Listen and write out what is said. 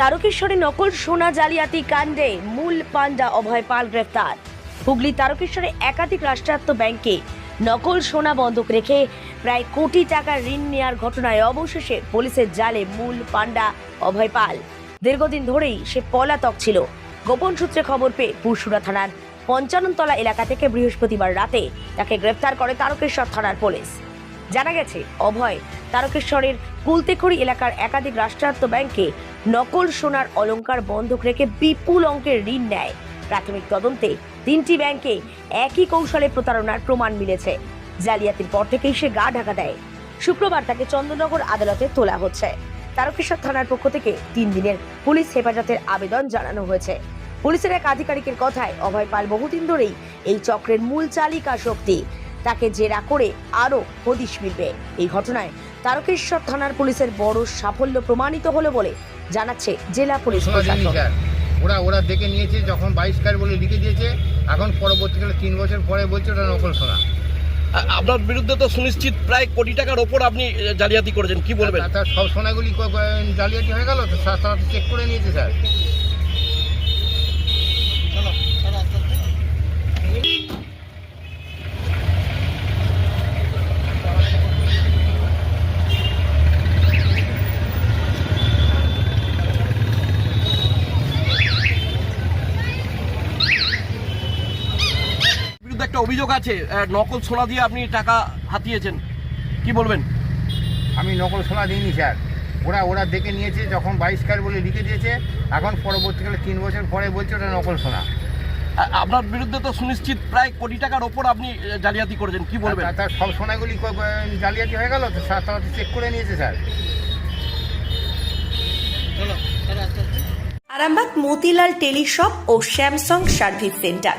তারকেশ্বরে নকল সোনা জালিয়াতি কাণ্ডে মূল পান্ডা অভয় পাল গ্রেফতার। হুগলি তারকেশ্বরে একাধিক রাষ্ট্রায়ত্ত ব্যাংকে নকল সোনা বন্ধক রেখে প্রায় কোটি টাকা ঋণ নেওয়ার ঘটনায় অবশেষে পুলিশের জালে মূল পান্ডা অভয় পাল। দীর্ঘদিন ধরেই সে পলাতক ছিল। গোপন সূত্রে খবর পেয়ে পুরসুরা থানার পঞ্চাননতলা এলাকা থেকে বৃহস্পতিবার রাতে তাকে গ্রেফতার করে তারকেশ্বর থানার পুলিশ। জানা গেছে, অভয় তারকেশ্বরের কুলতেখড়ি এলাকার একাধিক রাষ্ট্রায়ত্ত ব্যাংকে নকল সোনার অলংকার বন্ধক রেখে বিপুল অঙ্কের ঋণ নেয়। প্রাথমিক তদন্তে তিনটি ব্যাংকে একই কৌশলে প্রতারণার প্রমাণ মিলেছে। জালিয়াতির পর থেকেই সে গা ঢাকা দেয়। শুক্রবার তাকে চন্দননগর আদালতে তোলা হচ্ছে। তারকেশ্বর থানার পক্ষ থেকে তিন দিনের পুলিশ হেফাজতের আবেদন জানানো হয়েছে। পুলিশের এক আধিকারিকের কথায় অভয় পাল বহুদিন ধরেই এই চক্রের মূল চালিকা শক্তি তাকে জেরা করে আরও হদিশ মিলবে। এই ঘটনায় তারকেশ্বর থানার পুলিশের বড় সাফল্য প্রমাণিত হলো বলে জানাচ্ছে জেলা পুলিশ প্রশাসন। ওরা ওরা দেখে নিয়েছে যখন বাইশ কার বলে লিখে দিয়েছে এখন পরবর্তীকালে তিন বছর পরে বলছে ওটা নকল সোনা। আপনার বিরুদ্ধে তো সুনিশ্চিত প্রায় কোটি টাকার ওপর আপনি জালিয়াতি করেছেন কি বলবেন? সব সোনাগুলি জালিয়াতি হয়ে গেল তো চেক করে নিয়েছে স্যার বিরুদ্ধে একটা অভিযোগ আছে নকল সোনা দিয়ে আপনি টাকা হাতিয়েছেন। কি বলবেন? আমি নকল সোনা দিইনি স্যার। ওরা ওরা দেখে নিয়েছে যখন বাইশ কার বলে লিখে দিয়েছে এখন পরবর্তীকালে তিন বছর পরে বলছে ওটা নকল সোনা আপনার বিরুদ্ধে তো সুনিশ্চিত প্রায় কোটি টাকার ওপর আপনি জালিয়াতি করেছেন। কি বলবেন? তার সব সোনাগুলি জালিয়াতি হয়ে গেল তো তারা চেক করে নিয়েছে স্যার। আরামবাগ মতিলাল টেলিশপ ও স্যামসাং সার্ভিস সেন্টার।